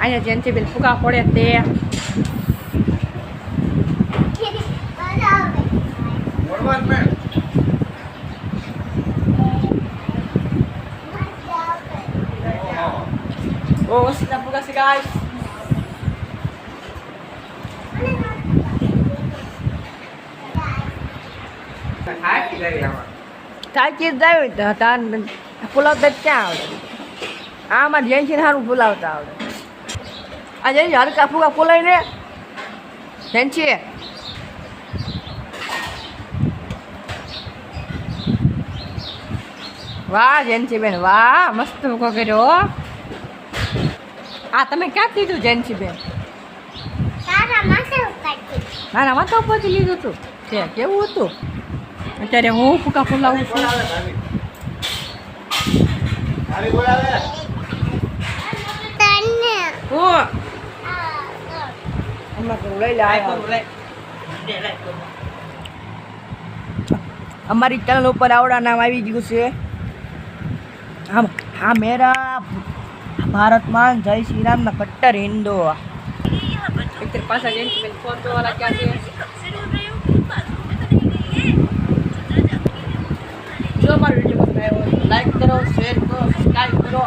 અહીંયા જેનથી બેન ફૂગા પડે તે ઓ સીધા ફૂગા છે ગાઈસ થાકી જાય જ જાય તો ક્યાં આવડે આમાં જેનથી સારું પુલાવતા આવડે આ યાર હલકા ફૂગા લઈને. ને જેનથી વાહ જેનસી બેન વાહ મસ્ત મૂકો કર્યો હો. આ તમે ક્યાં લીધું જેનસી બેન મારા માથા ઉપરથી લીધું હતું કે કેવું હતું? અત્યારે હું ફૂકા ફૂલાવું છું. અમારી ચેનલ ઉપર આવડા નામ આવી ગયું છે. આમ હા મેરા ભારતમાં જય શ્રી રામના કટ્ટર હિન્દુ. જો મારો વીડિયો લાઈક કરો શેર કરો સબસ્ક્રાઈબ કરો.